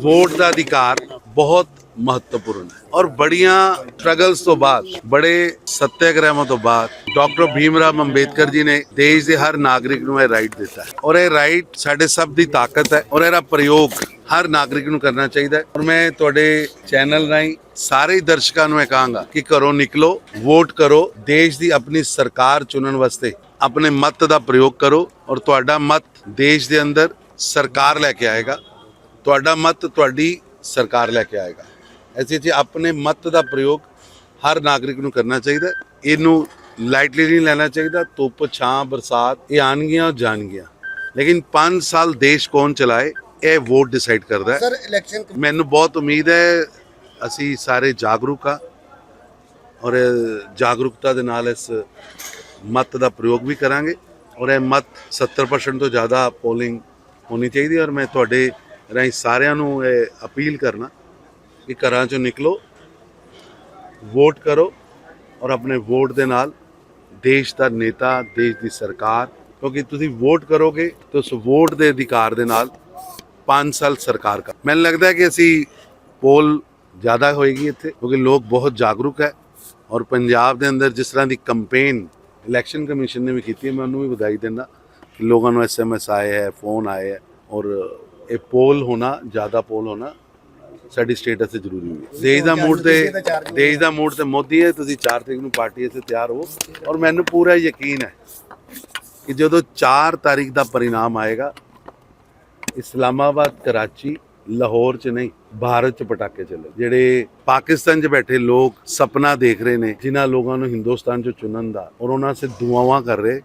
Vote ਦਾ ਅਧਿਕਾਰ ਬਹੁਤ ਮਹੱਤਵਪੂਰਨ ਹੈ। ਔਰ ਬੜੀਆਂ ਸਟਰਗਲਸ ਤੋਂ ਬਾਅਦ, ਬੜੇ ਸੱਤਿਆਗ੍ਰਹਿਾਂ ਤੋਂ ਬਾਅਦ ਡਾਕਟਰ ਭੀਮ ਭੀਮਰਾਵ ਅੰਬੇਦਕਰ ਜੀ ਨੇ ਦੇਸ਼ ਦੇ ਹਰ ਨਾਗਰਿਕ ਨੂੰ ਇਹ ਰਾਈਟ ਦਿੱਤਾ ਹੈ। ਔਰ ਇਹ ਰਾਈਟ ਸਾਡੇ ਸਭ ਦੀ ਤਾਕਤ ਹੈ ਔਰ ਇਹਦਾ ਪ੍ਰਯੋਗ ਹਰ ਨਾਗਰਿਕ ਨੂੰ ਕਰਨਾ ਚਾਹੀਦਾ ਹੈ। ਔਰ ਮੈਂ ਤੁਹਾਡੇ ਚੈਨਲ ਰਾਹੀਂ ਸਾਰੇ ਦਰਸ਼ਕਾਂ ਨੂੰ ਇਹ ਕਹਾਂਗਾ ਕਿ ਘਰੋਂ ਨਿਕਲੋ ਵੋਟ ਕਰੋ, ਦੇਸ਼ ਦੀ ਆਪਣੀ ਸਰਕਾਰ ਚੁਣਨ ਵਾਸਤੇ ਆਪਣੇ ਮਤ ਦਾ ਪ੍ਰਯੋਗ ਕਰੋ ਔਰ ਤੁਹਾਡਾ ਮਤ ਦੇਸ਼ ਦੇ ਅੰਦਰ ਸਰਕਾਰ ਲੈ ਕੇ ਆਏਗਾ। ਤੁਹਾਡਾ ਮਤ ਤੁਹਾਡੀ ਸਰਕਾਰ ਲੈ ਕੇ ਆਏਗਾ। ਐਸੇ ਜੀ ਆਪਣੇ ਮਤ ਦਾ ਪ੍ਰਯੋਗ ਹਰ ਨਾਗਰਿਕ ਨੂੰ ਕਰਨਾ ਚਾਹੀਦਾ। ਇਹਨੂੰ ਲਾਈਟਲੀ ਨਹੀਂ ਲੈਣਾ ਚਾਹੀਦਾ। ਧੁੱਪ ਛਾਂ ਬਰਸਾਤ ਇਹ ਆਣਗੀਆਂ ਔਰ ਜਾਣਗੀਆਂ। ਲੇਕਿਨ 5 ਸਾਲ ਦੇਸ਼ ਕੌਣ ਚਲਾਏ ਇਹ ਵੋਟ ਡਿਸਾਈਡ ਕਰਦਾ ਹੈ। ਸਰ ਇਲੈਕਸ਼ਨ ਮੈਨੂੰ ਬਹੁਤ ਉਮੀਦ ਹੈ ਅਸੀਂ ਸਾਰੇ ਜਾਗਰੂਕ ਆ ਔਰ ਜਾਗਰੂਕਤਾ ਦੇ ਨਾਲ ਇਸ ਮਤ ਦਾ ਪ੍ਰਯੋਗ ਵੀ ਕਰਾਂਗੇ। ਔਰ ਇਹ ਮਤ 70% ਤੋਂ ਜ਼ਿਆਦਾ ਪੋਲਿੰਗ ਹੋਣੀ ਚਾਹੀਦੀ ਔਰ ਮੈਂ ਤੁਹਾਡੇ ਰਾਹੀਂ ਸਾਰਿਆਂ ਨੂੰ ਇਹ ਅਪੀਲ ਕਰਨਾ ਕਿ ਘਰਾਂ ਚੋਂ ਨਿਕਲੋ, ਵੋਟ ਕਰੋ ਔਰ ਆਪਣੇ ਵੋਟ ਦੇ ਨਾਲ ਦੇਸ਼ ਦਾ ਨੇਤਾ, ਦੇਸ਼ ਦੀ ਸਰਕਾਰ, ਕਿਉਂਕਿ ਤੁਸੀਂ ਵੋਟ ਕਰੋਗੇ ਤਾਂ ਉਸ ਵੋਟ ਦੇ ਅਧਿਕਾਰ ਦੇ ਨਾਲ 5 ਸਾਲ ਸਰਕਾਰ ਕਰ। ਮੈਨੂੰ ਲੱਗਦਾ ਹੈ ਕਿ ਅਸੀਂ ਪੋਲ ਜ਼ਿਆਦਾ ਹੋਏਗੀ ਇੱਥੇ, ਕਿਉਂਕਿ ਲੋਕ ਬਹੁਤ ਜਾਗਰੂਕ ਹੈ ਔਰ ਪੰਜਾਬ ਦੇ ਅੰਦਰ ਜਿਸ ਤਰ੍ਹਾਂ ਦੀ ਕੰਪੇਨ ਇਲੈਕਸ਼ਨ ਕਮਿਸ਼ਨ ਨੇ ਵੀ ਕੀਤੀ ਹੈ, ਮੈਂ ਉਹਨੂੰ ਵੀ ਵਧਾਈ ਦਿੰਦਾ ਕਿ ਲੋਕਾਂ ਨੂੰ ਐਸਐਮਐਸ ਆਏ ਹੈ ਫੋਨ ਆਏ ਹੈ ਔਰ ਇਹ ਪੋਲ ਹੋਣਾ, ਜ਼ਿਆਦਾ ਪੋਲ ਹੋਣਾ, ਸਾਡੀ ਸਟੇਟ ਤੇ ਜ਼ਰੂਰੀ ਹੈ। ਦੇਸ਼ ਦਾ ਮੂਡ ਤੇ, ਦੇਸ਼ ਦਾ ਮੂਡ ਤੇ ਮੋਦੀ ਹੈ, ਤੁਸੀਂ 4 ਤਰੀਕ ਨੂੰ ਪਾਰਟੀ ਤੇ ਤਿਆਰ ਹੋ। ਔਰ ਮੈਨੂੰ ਪੂਰਾ ਯਕੀਨ ਹੈ ਕਿ ਜਦੋਂ 4 ਤਾਰੀਖ ਦਾ ਪਰਿਣਾਮ ਆਏਗਾ, ਇਸਲਾਮਾਬਾਦ, ਕਰਾਚੀ, ਲਾਹੌਰ ਚ ਨਹੀਂ, ਭਾਰਤ ਚ ਪਟਾਕੇ ਚੱਲੇ। ਜਿਹੜੇ ਪਾਕਿਸਤਾਨ 'ਚ ਬੈਠੇ ਲੋਕ ਸੁਪਨਾ ਦੇਖ ਰਹੇ ਨੇ, ਜਿਨ੍ਹਾਂ ਲੋਕਾਂ ਨੂੰ ਹਿੰਦੁਸਤਾਨ 'ਚ ਚੁਣਨ ਦਾ, ਔਰ ਉਹਨਾਂ ਸੇ ਦੁਆਵਾਂ ਕਰ ਰਹੇ